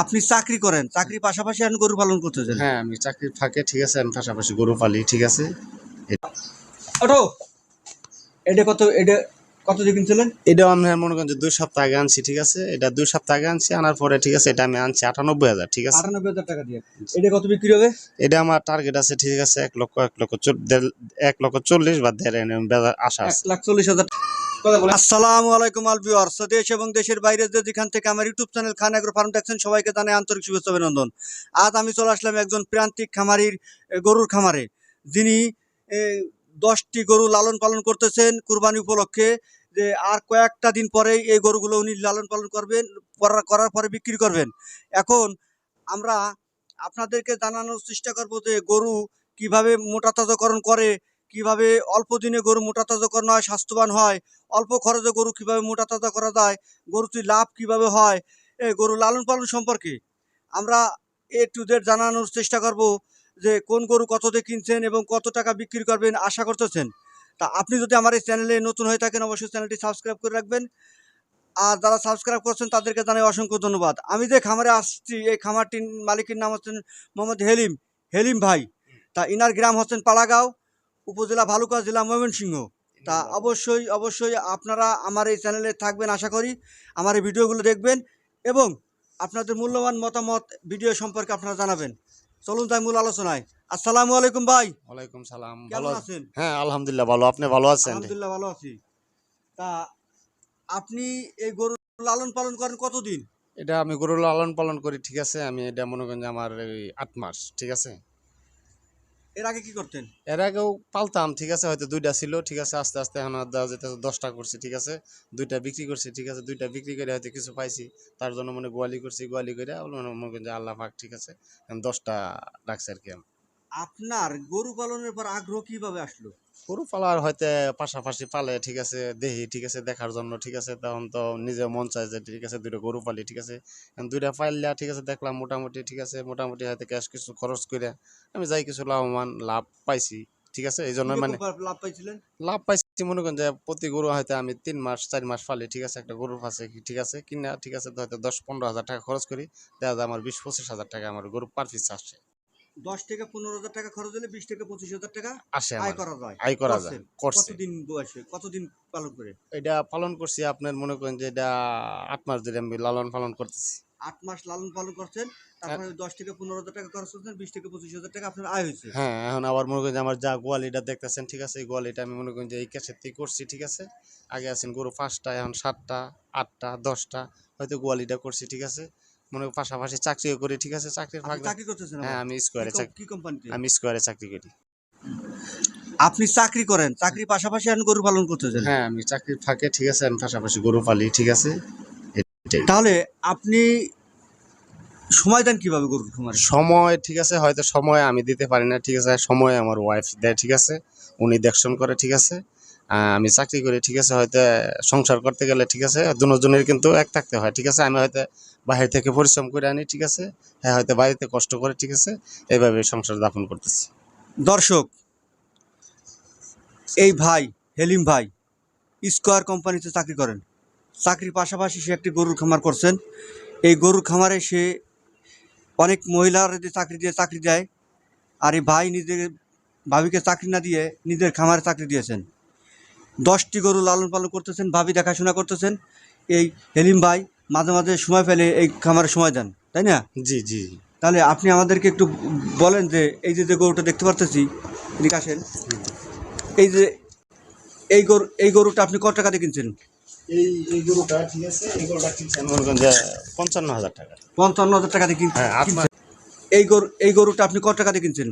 আপনি চাকরি করেন চাকরি পাশাপাশি এখন গরু পালন করতেছেন? হ্যাঁ আমি চাকরি ফাঁকে ঠিক আছে আমি পাশাপাশি গরু পালি ঠিক আছে। ওঠো এটা কত এটা কত দিয়ে কিনছিলেন? এটাও আমি মনে করেন যে দুই সপ্তাহ আগে আনছি ঠিক আছে। এটা দুই সপ্তাহ আগে আনছি আনার পরে ঠিক আছে এটা আমি আনছি আটানব্বই হাজার ঠিক আছে। আটানব্বই হাজার টাকা দিয়ে। এটা কত বিক্রি হবে? এটা আমার টার্গেট আছে ঠিক আছে এক লক্ষ এক লক্ষ এক লক্ষ চল্লিশ বা দেড় আশা এক লাখ চল্লিশ হাজার আসসালামু আলাইকুম আল ভিউয়ার্স। দেশ এবং দেশের বাইরে যেখান থেকে আমার YouTube channel Khan agro farm দেখছেন, সবাইকে জানাই আন্তরিক শুভেচ্ছা অভিনন্দন। আজ আমি চলে আসলাম একজন প্রান্তিক খামারির গরুর খামারে। যিনি দশটি গরু লালন পালন করতেছেন কুরবানি উপলক্ষে। যে আর কয়েকটা দিন পরেই এই গরুগুলো উনি লালন পালন করবেন করার পরে বিক্রি করবেন। এখন আমরা আপনাদেরকে জানানোর চেষ্টা করব যে গরু কীভাবে মোটা তাজাকরণ করে কীভাবে অল্প দিনে গরু মোটা তাজাকরণ হয়, স্বাস্থ্যবান হয়, অল্প খরচে গরু কীভাবে মোটা তাজা করা যায় গরুটি লাভ কীভাবে হয়, এ গরু লালন পালন সম্পর্কে আমরা এ টু জেড জানানোর চেষ্টা করব যে কোন গরু কত দিয়ে কিনছেন এবং কত টাকা বিক্রি করবেন আশা করতেছেন। তা আপনি যদি আমার এই চ্যানেলে নতুন হয়ে থাকেন, অবশ্যই চ্যানেলটি সাবস্ক্রাইব করে রাখবেন। আর যারা সাবস্ক্রাইব করছেন, তাদেরকে জানাই অসংখ্য ধন্যবাদ। আমি যে খামারে আসছি, এই খামারটির মালিকের নাম হচ্ছেন মোহাম্মদ হেলিম হেলিম ভাই। তা ইনার গ্রাম হচ্ছেন পাড়াগাঁও। উপজেলা ভালুকা জেলা ময়মনসিংহ। তা অবশ্যই অবশ্যই আপনারা আমার এই চ্যানেলে থাকবেন আশা করি আমার এই ভিডিওগুলো দেখবেন এবং আপনাদের মূল্যবান মতামত ভিডিও সম্পর্কে আপনারা জানাবেন। চলুন তাই মূল আলোচনায়। আসসালামু আলাইকুম ভাই। ওয়ালাইকুম সালাম ভালো আছেন? হ্যাঁ আলহামদুলিল্লাহ ভালো আপনি ভালো আছেন? আলহামদুলিল্লাহ ভালো আছি। তা আপনি এই গরু লালন পালন করেন কতদিন? এটা আমি গরু লালন পালন করি ঠিক আছে? আমি এটা মনে করেন যে আমার এই আট মাস ঠিক আছে? এর আগে কি করতেন? এর আগেও পালতাম ঠিক আছে? হয়তো দুইটা ছিল ঠিক আছে? আস্তে আস্তে এখন দেওয়া যেতে দশটা করছি ঠিক আছে? দুইটা বিক্রি করছি ঠিক আছে? দুইটা বিক্রি করে হয়তো কিছু পাইছি। তার জন্য মনে গোয়ালি করছি গোয়ালি করে মনে মনে করেন যে আল্লাহ পাক ঠিক আছে? দশটা রাখছে আর কি আপনার গরু পালনের পর আগ্রহ কীভাবে আসলো? গরু পালার হয়তো পাশাপাশি পালে ঠিক আছে দেখি ঠিক আছে দেখার জন্য ঠিক আছে তখন তো নিজে মন চায় যে ঠিক আছে দুইটা গরু পালি ঠিক আছে। দুইটা পাইলা ঠিক আছে দেখলাম মোটামুটি ঠিক আছে মোটামুটি হয়তো ক্যাশ কিছু খরচ করে আমি যাই কিছু লাভবান লাভ পাইছি ঠিক আছে? এই জন্য মানে লাভ পাইছিলেন? লাভ পাইছি মনে করেন যে প্রতি গরু হয়তো আমি তিন মাস চার মাস পালি ঠিক আছে? একটা গরুর পাশে ঠিক আছে? কিনা ঠিক আছে হয়তো দশ পনেরো হাজার টাকা খরচ করি দেখা যায় আমার বিশ পঁচিশ হাজার টাকা আমার গরু পার পিস আসছে দশ থেকে পনেরো হাজার টাকা খরচ হলে বিশ থেকে পঁচিশ হাজার টাকা আসে আয় করা যায়। আয় করা যায়। কতদিন বয়সে? কতদিন পালন করে? এটা পালন করছি আপনার মনে করেন যে এটা আট মাস ধরে আমি লালন পালন করতেছি। আট মাস লালন পালন করছেন তারপরে দশ থেকে পনেরো হাজার টাকা খরচ করছেন বিশ থেকে পঁচিশ হাজার টাকা আপনার আয় হয়েছে। হ্যাঁ এখন আবার মনে করেন যে আমার যা গোয়ালিটা দেখতেছেন ঠিক আছে এই গোয়ালিটা আমি মনে করেন যে এই ক্যাশের থেকে করছি ঠিক আছে। আগে আছেন গরু পাঁচটা এখন সাতটা আটটা দশটা হয়তো গোয়ালিটা করছি ঠিক আছে। মনে পাশাপাশি চাকরিও করি ঠিক আছে? চাকরির ফাঁকে চাকরি করতেছেন হ্যাঁ আমি স্কোয়ারে চাকরি কি কোম্পানিতে আমি স্কোয়ারে চাকরি করি। আপনি চাকরি করেন চাকরির পাশাপাশি এখন গরু পালন করতেছেন? হ্যাঁ আমি চাকরির ফাঁকে ঠিক আছে? আমি পাশাপাশি গরু পালি ঠিক আছে? তাহলে আপনি সময় দেন কীভাবে গরুর খামারে? সময় ঠিক আছে? হয়তো সময় আমি দিতে পারি না ঠিক আছে? সময় আমার ওয়াইফ দেয় ঠিক আছে? উনি দেখশন করে ঠিক আছে? আমি চাকরি করি, ঠিক আছে, হয়তো সংসার করতে গেলে, ঠিক আছে, দুজনের কিন্তু এক থাকতে হয়, ঠিক আছে, আমি হয়তো বাইরে থেকে পরিশ্রম করে আনি, ঠিক আছে হ্যাঁ হয়তো বাড়িতে কষ্ট করে, ঠিক আছে, এইভাবে সংসার যাপন করতেছি। দর্শক, এই ভাই, হেলিম ভাই, স্কোয়ার কোম্পানিতে চাকরি করেন। চাকরির পাশাপাশি সে একটি গরুর খামার করছেন। এই গরুর খামারে সে অনেক মহিলার যে চাকরি দিয়ে চাকরি দেয়, আর এই ভাই নিজের ভাবিকে চাকরি না দিয়ে নিজের খামারে চাকরি দিয়েছেন। দশটি গরু লালন পালন করতেছেন ভাবি দেখাশোনা করতেছেন। এই হেলিম ভাই মাঝে মাঝে সময় ফেলে এই খামারে সময় দেন তাই না? জি জি। তাহলে আপনি আমাদেরকে একটু বলেন যে এই যে যে গরুটা দেখতে পারতেছি এদিকে আসেন এই যে এই গরু এই গরুটা আপনি কত টাকা দিয়ে কিনছেন? এই এই গরুটা ঠিক আছে এই গরুটা কিনছেন মনে করেন যে পঞ্চান্ন হাজার টাকা। পঞ্চান্ন হাজার টাকা দিয়ে হ্যাঁ কিনছেন। এই গরু এই গরুটা আপনি কত টাকা দিয়ে কিনছেন?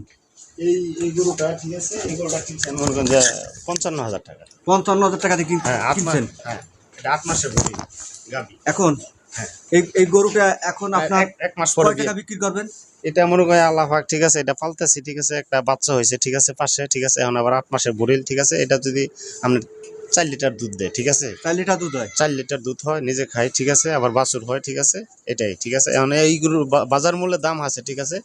এই এই গরুটা ঠিক আছে? এই গরুটা কিনছেন? মনে করেন যে পঞ্চান্ন হাজার টাকা। পঞ্চান্ন হাজার হ্যাঁ কিনছেন? হ্যাঁ এটা আট মাসের বড়ি গাবি এখন? হ্যাঁ। এই এই গরুটা এখন আপনার এক- মাস পরে টাকা বিক্রি করবেন? এটা মনে করেন ঠিক আছে এটা পালতেছি ঠিক আছে একটা বাচ্চা হয়েছে ঠিক আছে পাশে ঠিক আছে এখন আবার আট মাসের বরিল ঠিক আছে এটা যদি আপনি চার লিটার দুধ দেয় ঠিক আছে? চার লিটার দুধ হয়। চার লিটার দুধ হয় নিজে খাই ঠিক আছে আবার বাছুর হয় ঠিক আছে এটাই ঠিক আছে এখন এইগুলোর বাজার মূল্যে দাম আছে ঠিক আছে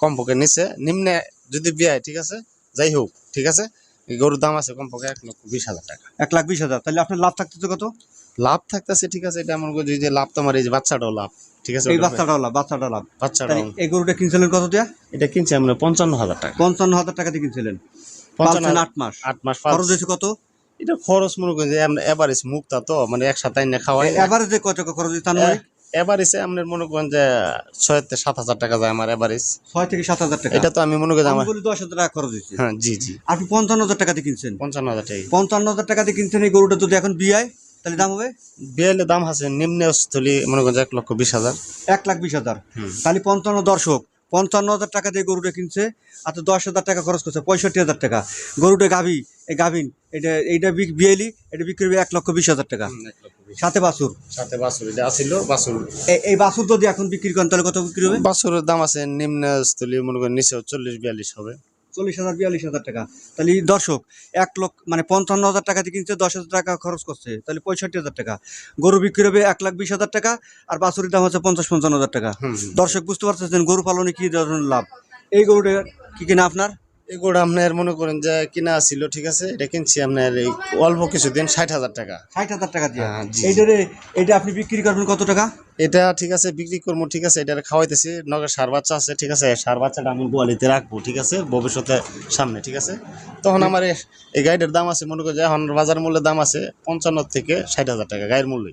কমপক্ষে নিচে নিম্নে যদি বিয়ায় ঠিক আছে? যাই হোক ঠিক আছে? এই গরুর দাম আছে কমপক্ষে এক লক্ষ বিশ হাজার টাকা। এক লাখ বিশ হাজার। তাহলে আপনার লাভ থাকতেছে কত? লাভ থাকতেছে ঠিক আছে এটা করি যে লাভ তো আমার এই যে বাচ্চাটাও লাভ ঠিক আছে? এই ওটা লাভ বাচ্চাটা লাভ। বাচ্চাটা এই গরুটা কিনছিলেন কত দিয়া? এটা কিনছি আমরা পঞ্চান্ন হাজার টাকা। পঞ্চান্ন হাজার টাকা দিয়ে কিনছিলেন। পঞ্চান্ন আট মাস। আট মাস খরচ হয়েছে কত? এটা খরচ মনে করেন যে এভারেজ মুক্তা তো মানে একসাথে খাওয়াই এভারেজে কত খরচ হয়েছে? এভারেজে আপনার মনে করেন যে ছয় থেকে সাত হাজার টাকা যায় আমার এভারেজ ছয় থেকে সাত হাজার টাকা? এটা তো আমি মনে করি আমার দশ হাজার টাকা খরচ হয়েছে। হ্যাঁ জি জি। আপনি পঞ্চান্ন হাজার টাকা দিয়ে কিনছেন। পঞ্চান্ন হাজার টাকা। পঞ্চান্ন হাজার টাকা দিয়ে কিনছেন এই গরুটা যদি এখন বিয়ায় তাহলে দাম হবে? বিয়ালে দাম আছে নিম্ন স্থলী মনে করেন এক লক্ষ বিশ হাজার। এক লাখ বিশ হাজার। তাহলে পঞ্চান্ন দর্শক পঞ্চান্ন হাজার টাকা দিয়ে গরুটা কিনছে আর তো দশ হাজার টাকা খরচ করছে পঁয়ষট্টি হাজার টাকা। গরুটা গাভি এই গাভিন এটা এইটা বিয়েলি এটা বিক্রি হবে এক লক্ষ বিশ হাজার টাকা। সাথে বাসুর সাথে বাসুর এটা আসিল বাসুর এই বাসুর যদি এখন বিক্রি করেন তাহলে কত বিক্রি হবে? বাসুরের দাম আছে নিম্নস্থলীয় মনে করেন নিচে চল্লিশ বিয়াল্লিশ হবে। চল্লিশ হাজার বিয়াল্লিশ হাজার টাকা। তাহলে দর্শক এক লক্ষ মানে পঞ্চান্ন হাজার টাকা দিয়ে কিনছে দশ হাজার টাকা খরচ করছে। তাহলে পঁয়ষট্টি হাজার টাকা। গরু বিক্রি হবে এক লাখ বিশ হাজার টাকা আর বাছুরির দাম হচ্ছে পঞ্চাশ পঞ্চান্ন হাজার টাকা। দর্শক বুঝতে পারতেছেন গরু পালনে কী ধরনের লাভ? এই গরুটা কি কিনা আপনার? এগুলো আপনার মনে করেন যে কিনা ছিল ঠিক আছে? এটা কিনছি আপনার এই অল্প কিছুদিন ষাট হাজার টাকা। ষাট হাজার টাকা দিয়ে? হ্যাঁ, জি, এইটা আপনি বিক্রি করবেন কত টাকা? এটা ঠিক আছে বিক্রি করব ঠিক আছে এটা খাওয়াইতেছি। নগর সার বাচ্চা আছে ঠিক আছে সার বাচ্চাটা আমি গোয়ালিতে রাখব ঠিক আছে ভবিষ্যতে সামনে ঠিক আছে? তখন আমার এ- এই গাইডের দাম আছে মনে করি যে এখন বাজার মূল্যের দাম আছে পঞ্চান্ন থেকে ষাট হাজার টাকা গায়ের মূল্য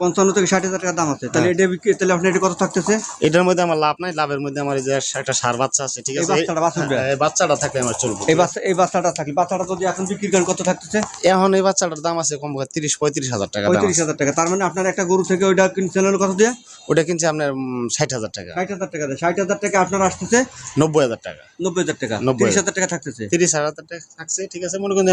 পঞ্চান্ন থেকে ষাট হাজার টাকা দাম আছে। তাহলে হ্যাঁ। এটা বিক্রি তাহলে আপনার এটা কত থাকতেছে? এটার মধ্যে আমার লাভ নাই লাভের মধ্যে আমার এই যে একটা সার বাচ্চা আছে ঠিক আছে? বাচ্চাটা? হ্যাঁ, বাচ্চাটা থাকলে আমার চলবে। এই বাচ্চা এই বাচ্চাটা থাকলে বাচ্চাটা যদি এখন বিক্রি করেন কত থাকতেছে? এখন এই বাচ্চাটার দাম আছে কম করে তিরিশ পঁয়ত্রিশ হাজার টাকা পঁয়ত্রিশ হাজার টাকা। তার মানে আপনার একটা গরু থেকে ওইটা কিনছেন কত দিয়ে? ওটা কিনছে আপনার ষাট হাজার টাকা। ষাট হাজার টাকা ষাট হাজার টাকা আপনার আসতেছে? নব্বই হাজার টাকা। নব্বই হাজার টাকা। নব্বই হাজার। টাকা থাকতেছে? তিরিশ হাজার টাকা থাকছে ঠিক আছে? মনে করেন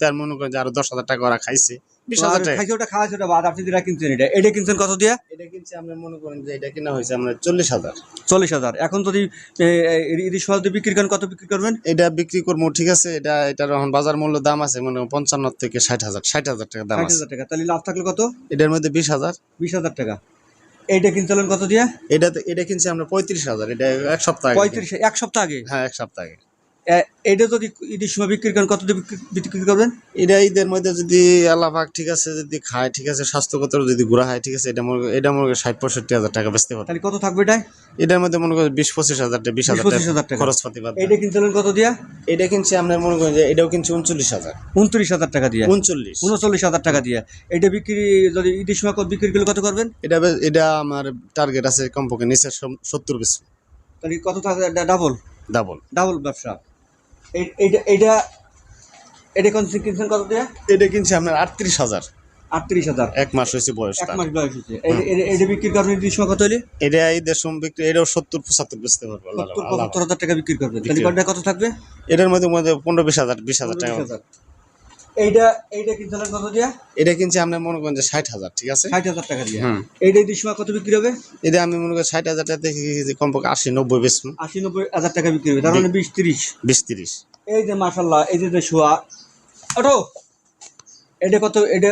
তার মনে করেন যে আরও দশ হাজার টাকা ওরা খাইছে। বিশ হাজার টাকা। খাইছে ওটা খাওয়াছে ওটা বাদ আপনি যেটা কিনছেন এটা এটা কিনছেন কত দিয়ে? এটা কিনছে আমরা মনে করেন যে এটা কিনা হয়েছে আমরা চল্লিশ হাজার। চল্লিশ হাজার। এখন যদি এ, এ, ইলিশ মাছ দিয়ে বিক্রি করেন কত বিক্রি করবেন? এটা বিক্রি করব ঠিক আছে এটা এটার এখন বাজার মূল্য দাম আছে মনে পঞ্চান্ন থেকে ষাট হাজার ষাট হাজার টাকা দাম ষাট হাজার টাকা। তাহলে লাভ থাকলে কত? এটার মধ্যে বিশ হাজার। বিশ হাজার টাকা। কিনছিলেন কত দিয়ে? এটা এটা কিনছে আমরা পঁয়ত্রিশ হাজার এটা এক সপ্তাহ পঁয়ত্রিশ এক সপ্তাহ আগে? হ্যাঁ এক সপ্তাহ আগে। এ- এইটা যদি ইলিশ সময় বিক্রি করেন কত বিক্রি- করবেন? এটা ঈদের মধ্যে যদি আল্লাহ পাক ঠিক আছে যদি খায় ঠিক আছে স্বাস্থ্যগত যদি ঘোরা হয় ঠিক আছে এটা মনে এটা মনে করেন ষাট পঁয়ষট্টি হাজার টাকা বেচতে পারবে। তাহলে কত থাকবে এটা এটার মধ্যে মনে করেন বিশ পঁচিশ হাজার টাকা বিশ হাজার টাকা। খরচ পাতি বাদ এইটা কিনছিলেন কত দিয়া? এটা কিনছে আপনার মনে করেন যে এটাও কিনছে উনচল্লিশ হাজার। উনত্রিশ হাজার টাকা দিয়ে? উনচল্লিশ। উনচল্লিশ হাজার টাকা দিয়ে। এটা বিক্রি যদি ইলিশ সময় বিক্রি করলে কত করবেন? এটা এটা আমার টার্গেট আছে কমপক্ষে নিচে সত্তর বেশি তাহলে কত থাকবে? ডাবল ডাবল ডাবল ব্যবসা। এটা কোন কিনছেন কত দিয়ে? এটা কিনছে আপনার আটত্রিশ হাজার। আটত্রিশ হাজার। এক মাস হয়েছে বয়স এক। মাস বয়স এটা বিক্রি করবেন ইলিশ সময় কত হলে এটা এই দেশম বিক্রি এটাও সত্তর পঁচাত্তর বেচতে পারব সত্তর পঁচাত্তর হাজার টাকা বিক্রি তাহলে কত থাকবে? এটার মধ্যে মধ্যে পনেরো বিশ হাজার বিশ হাজার টাকা 19,000 এইটা এইটা কিনছিলেন কত দিয়া? এটা কিনছে আপনার মনে করেন যে ষাট হাজার ঠিক আছে? ষাট হাজার টাকা দিয়ে। এইটা এই সময় কত বিক্রি হবে? এটা আমি মনে করি ষাট হাজার টাকা থেকে কমপক্ষে আশি নব্বই বেশ। আশি নব্বই হাজার টাকা বিক্রি হবে তার মানে বিশ তিরিশ। বিশ তিরিশ। এই যে মাসাল্লাহ এই যে যে শোয়া। ওটো এটা কত এটা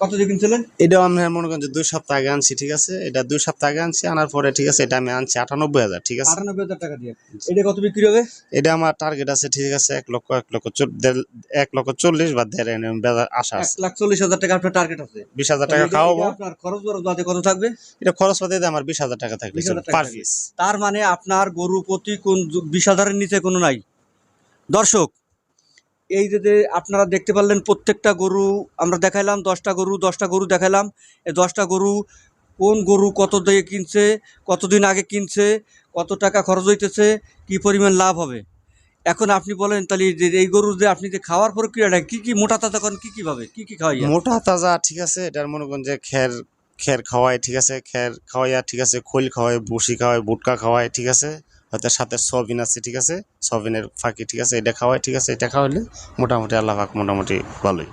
কত দিয়ে কিনছিলেন? এটাও আমি মনে করেন যে দুই সপ্তাহ আগে আনছি ঠিক আছে? এটা দুই সপ্তাহ আগে আনছি আনার পরে ঠিক আছে এটা আমি আনছি আটানব্বই হাজার ঠিক আছে? আটানব্বই হাজার টাকা দিয়ে। এটা কত বিক্রি হবে? এটা আমার টার্গেট আছে ঠিক আছে এক লক্ষ এক লক্ষ এক লক্ষ চল্লিশ বা দেড় এরকম বেজার আশা এক লাখ চল্লিশ হাজার টাকা আপনার টার্গেট আছে। বিশ হাজার টাকা খাওয়াবো। আপনার খরচ বাদে কত থাকবে? এটা খরচ দিয়ে আমার বিশ হাজার টাকা থাকলে 20,000 টাকা পার পিস তার মানে আপনার গরু প্রতি কোন বিশ হাজারের নিচে কোনো নাই। দর্শক এই যে আপনারা দেখতে পারলেন প্রত্যেকটা গরু, আমরা দেখাইলাম, দশটা গরু দশটা গরু দেখাইলাম। এই দশটা গরু কোন গরু কত দিয়ে কিনছে, কতদিন আগে কিনছে, কত টাকা খরচ হইতেছে, কি পরিমাণ লাভ হবে? এখন আপনি বলেন, তাহলে যে, এই গরু যে আপনি যে খাওয়ার প্রক্রিয়াটা, কি কি মোটা তাজা করেন, কি কীভাবে কি কি খাওয়াই মোটা তাজা, ঠিক আছে, এটার মনে করেন যে খের খের খাওয়াই ঠিক আছে, খের খাওয়াইয়া, ঠিক আছে, খোল খাওয়াই বসি খাওয়াই বুটকা খাওয়াই ঠিক আছে। হয়তো সাথে সবিন আছে ঠিক আছে? সবিনের ফাঁকি ঠিক আছে? এটা খাওয়াই ঠিক আছে? এটা খাওয়াইলে মোটামুটি আল্লাহ পাক মোটামুটি ভালোই।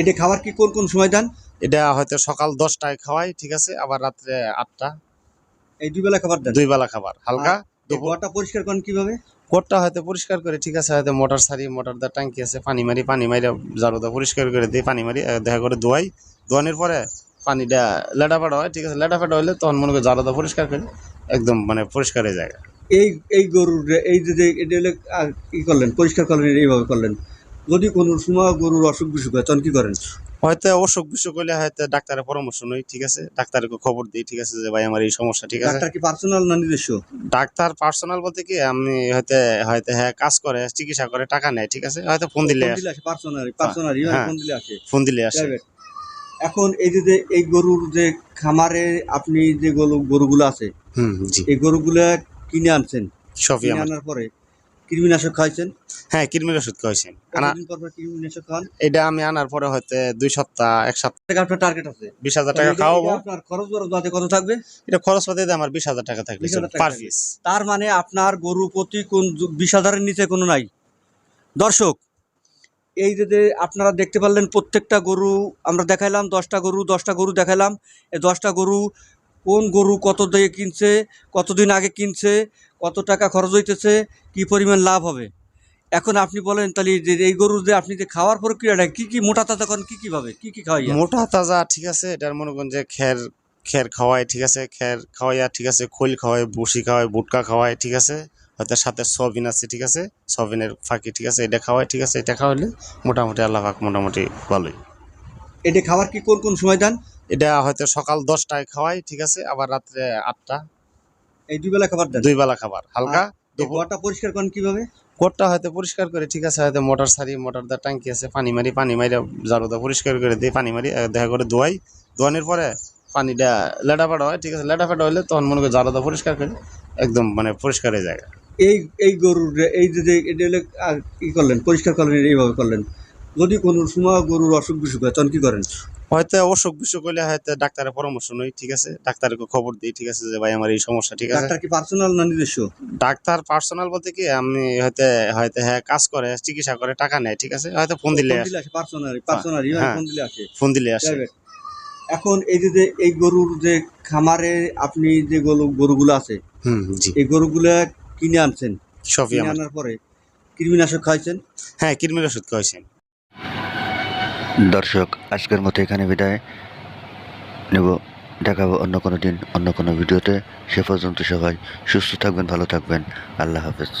এটা খাবার কি কোন কোন সময় দেন? এটা হয়তো সকাল দশটায় খাওয়াই ঠিক আছে? আবার রাত্রে আটটা। এই দুই বেলা খাবার দেন? দুই বেলা খাবার হালকা ঘরটা পরিষ্কার করেন কীভাবে? কোটটা হয়তো পরিষ্কার করে ঠিক আছে? হয়তো মোটর সারি মোটর দা ট্যাঙ্কি আছে পানি মারি পানি মারি জারু দা পরিষ্কার করে দিই পানি মারি দেখা করে ধোয়াই। ধোয়ানোর পরে পানিটা লেটা ফাটা হয় ঠিক আছে? লেটা ফাটা হলে তখন মনে করি জারু দা পরিষ্কার করে একদম মানে পরিষ্কার হয়ে যায়। এই এই গরুর যে- এই যে এটা ই করলেন পরিষ্কার করলেন এইভাবে করলেন। যদি কোনো সময় গরুর অসুখ বিসুখ হয় তখন কি করেন? হয়তো অসুখ বিসুখ হলে হয়তো ডাক্তারের পরামর্শ নই ঠিক আছে? ডাক্তারকে খবর দিই ঠিক আছে যে ভাই আমার এই সমস্যা ঠিক আছে? ডাক্তার কি পার্সোনাল না নিজস্ব? ডাক্তার পার্সোনাল বলতে কি আমি হয়তো হয়তো হ্যাঁ কাজ করে চিকিৎসা করে টাকা নেয় ঠিক আছে? হয়তো ফোন দিলে ফোন দিলে আসে পার্সোনাল পার্সোনাল হ্যাঁ। ফোন দিলে আসে। ফোন দিলে আসে। এখন এই যে যে এই গরুর যে খামারে আপনি যে গরু গরুগুলো আছে হুম জি। এই গরুগুলো কিনে আনছেন? সবই কিনে আমার। আনার পরে কৃমিনাশক খাইছেন হ্যাঁ কৃমির ওষুধ খাওয়াইছেন আনা কতদিন পর পর কৃমিনাশক খান? এটা আমি আনার পরে হয়তো দুই সপ্তাহ এক সপ্তাহ। আপনার টার্গেট আছে? বিশ হাজার টাকা খাওয়াবো। এটা আপনার খরচ বরচ বাদে কত থাকবে? এটা খরচ পাতি দিয়ে আমার বিশ হাজার টাকা থাকলে 20,000 টাকা পার থাকবে। পিস তার মানে আপনার গরু প্রতি কোন বিশ হাজারের নিচে কোনো নাই। দর্শক এই যে যে আপনারা দেখতে পারলেন প্রত্যেকটা গরু আমরা দেখাইলাম দশটা গরু দশটা গরু দেখাইলাম। এই দশটা গরু কোন গরু কত দিয়ে কিনছে, কতদিন আগে কিনছে, কত টাকা খরচ হইতেছে, কি পরিমাণ লাভ হবে? এখন আপনি বলেন তাহলে যে, এই গরু যে আপনি যে খাওয়ার প্রক্রিয়াটা, কি কি মোটা তাজা করেন, কি কীভাবে কি কি খাওয়াই মোটা তাজা, ঠিক আছে, এটার মনে করেন যে খের খের খাওয়াই ঠিক আছে, খের খাওয়াইয়া, ঠিক আছে, খোল খাওয়াই বসি খাওয়াই বুটকা খাওয়াই ঠিক আছে, হয়তো সাথে সবিন আছে, ঠিক আছে সবিনের ফাঁকি, ঠিক আছে, এটা খাওয়াই ঠিক আছে, এটা খাওয়াইলে মোটামুটি আল্লাহ মোটামুটি ভালোই। এটা খাবার কি কোন কোন সময় দেন? এটা হয়তো সকাল দশটায় খাওয়াই ঠিক আছে? আবার রাত্রে আটটা। এই দুই বেলা খাবার দেন? দুই বেলা খাবার হালকা গোয়াটা পরিষ্কার করেন কীভাবে? কোটটা হয়তো পরিষ্কার করে ঠিক আছে? হয়তো মোটর সারি মোটর দা ট্যাঙ্কি আছে পানি মারি পানি মারি জারুদা পরিষ্কার করে দিই পানি মারি দেখা করে ধোয়াই। ধোয়ানোর পরে পানিটা লেডা ফাটা হয় ঠিক আছে? লেডা ফাটা হলে তখন মনে করি জারুদা পরিষ্কার করে একদম মানে পরিষ্কার হয়ে যায়। এই এই গরুর এই যে এটা কি করলেন? পরিষ্কার করলেন এইভাবে করলেন? যদি কোনো সময় গরুর অসুখ বিসুখ হয় তখন কি করেন? হয়তো অসুখ বিসুখ হলে হয়তো ডাক্তারের পরামর্শ নই ঠিক আছে? ডাক্তারকে খবর দিই ঠিক আছে যে ভাই আমার এই সমস্যা ঠিক আছে? ডাক্তার কি পার্সোনাল না নিজস্ব? ডাক্তার পার্সোনাল বলতে কি আমি হয়তো হয়তো হ্যাঁ কাজ করে চিকিৎসা করে টাকা নেয় ঠিক আছে? হয়তো ফোন দিলে ফোন আসে দিলে আসে পার্সোনাল পার্সোনাল হ্যাঁ। ফোন দিলে আসে। ফোন দিলে আসে। এখন এই যে এই গরুর যে খামারে আপনি যে গরু গরুগুলো আছে হুম জি। এই গরুগুলো কিনে আনছেন? সবই আনার পরে কৃমিনাশক খাইছেন হ্যাঁ কৃমির ওষুধ খাওয়াইছেন। দর্শক, আজকের মতো এখানে বিদায়। নেব, দেখাবো অন্য কোনো দিন, অন্য কোনো ভিডিওতে। সে পর্যন্ত সবাই সুস্থ থাকবেন, ভালো থাকবেন। আল্লাহ হাফেজ।